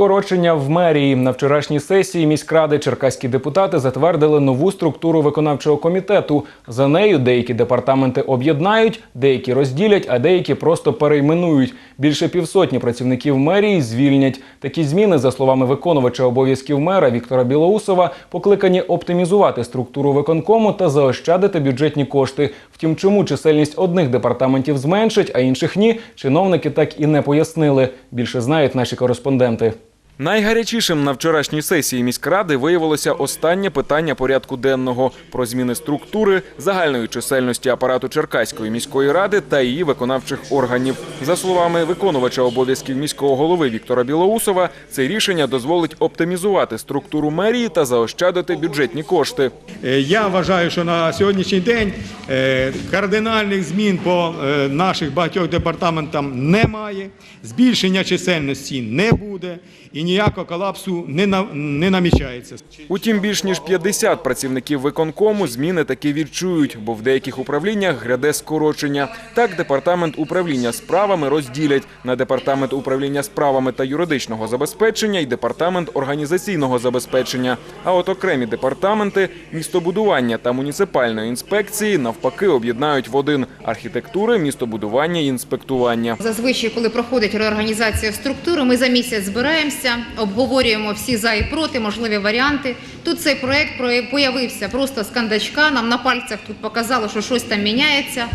Скорочення в мерії на вчорашній сесії міськради черкаські депутати затвердили нову структуру виконавчого комітету. За нею деякі департаменти об'єднають, деякі розділять, а деякі просто перейменують. Більше півсотні працівників мерії звільнять. Такі зміни, за словами виконувача обов'язків мера Віктора Білоусова, покликані оптимізувати структуру виконкому та заощадити бюджетні кошти. Втім, чому чисельність одних департаментів зменшить, а інших ні, чиновники так і не пояснили. Більше знають наші кореспонденти. Найгарячішим на вчорашній сесії міськради виявилося останнє питання порядку денного про зміни структури загальної чисельності апарату Черкаської міської ради та її виконавчих органів. За словами виконувача обов'язків міського голови Віктора Білоусова, це рішення дозволить оптимізувати структуру мерії та заощадити бюджетні кошти. Е, Я вважаю, що на сьогоднішній день е, кардинальних змін по е, наших багатьох департаментам немає, збільшення чисельності не буде і ніякого колапсу не, на- не намічається. Утім, більш ніж 50 працівників виконкому зміни таки відчують, бо в деяких управліннях гряде скорочення. Так, департамент управління справами розділять на департамент управління справами та юридичного забезпечення і департамент організаційного забезпечення. А от окремі департаменти містобудування та муніципальної інспекції навпаки об'єднають в один архітектури, містобудування і інспектування. Зазвичай, коли проходить реорганізація структури, ми за місяць збираємося, обговорюємо всі за і проти, можливі варіанти. Тут цей проект про- появився просто з кандачка. Нам на пальцях тут показало, що щось там міняється.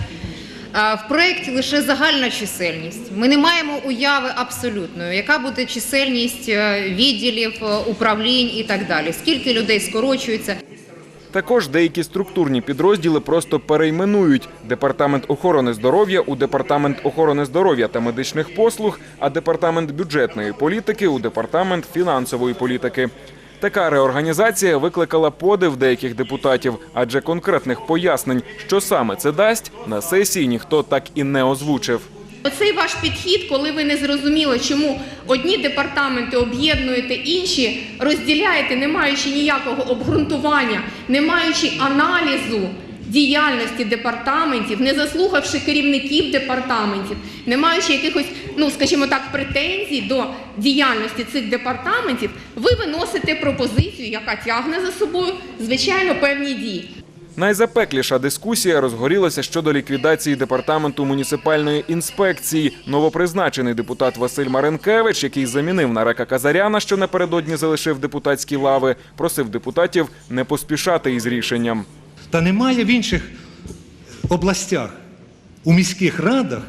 В проєкті лише загальна чисельність. Ми не маємо уяви абсолютної, яка буде чисельність е, відділів, е, управлінь і так далі. Скільки людей скорочується. Також деякі структурні підрозділи просто перейменують департамент охорони здоров'я у департамент охорони здоров'я та медичних послуг, а департамент бюджетної політики у департамент фінансової політики. Така реорганізація викликала подив деяких депутатів, адже конкретних пояснень, що саме це дасть, на сесії ніхто так і не озвучив. Оцей ваш підхід, коли ви не зрозуміли, чому одні департаменти об'єднуєте, інші розділяєте, не маючи ніякого обґрунтування, не маючи аналізу діяльності департаментів, не заслухавши керівників департаментів, не маючи якихось, ну скажімо так, претензій до діяльності цих департаментів, ви виносите пропозицію, яка тягне за собою, звичайно, певні дії. Найзапекліша дискусія розгорілася щодо ліквідації департаменту муніципальної інспекції. Новопризначений депутат Василь Маренкевич, який замінив Нарека Казаряна, що напередодні залишив депутатські лави, просив депутатів не поспішати із рішенням. Та немає в інших областях у міських радах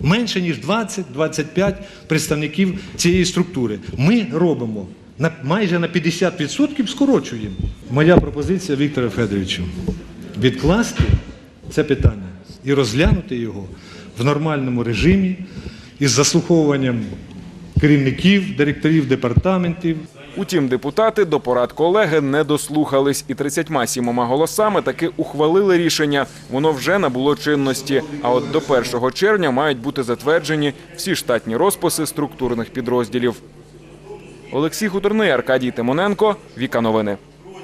менше ніж 20-25 представників цієї структури. Ми робимо на майже на 50% скорочуємо. Моя пропозиція Віктору Федоровичу відкласти це питання і розглянути його в нормальному режимі із заслуховуванням керівників, директорів департаментів. Утім, депутати до порад колеги не дослухались і 37 голосами таки ухвалили рішення. Воно вже набуло чинності. А от до 1 червня мають бути затверджені всі штатні розписи структурних підрозділів. Олексій Хуторний, Аркадій Тимоненко, Віка Новини.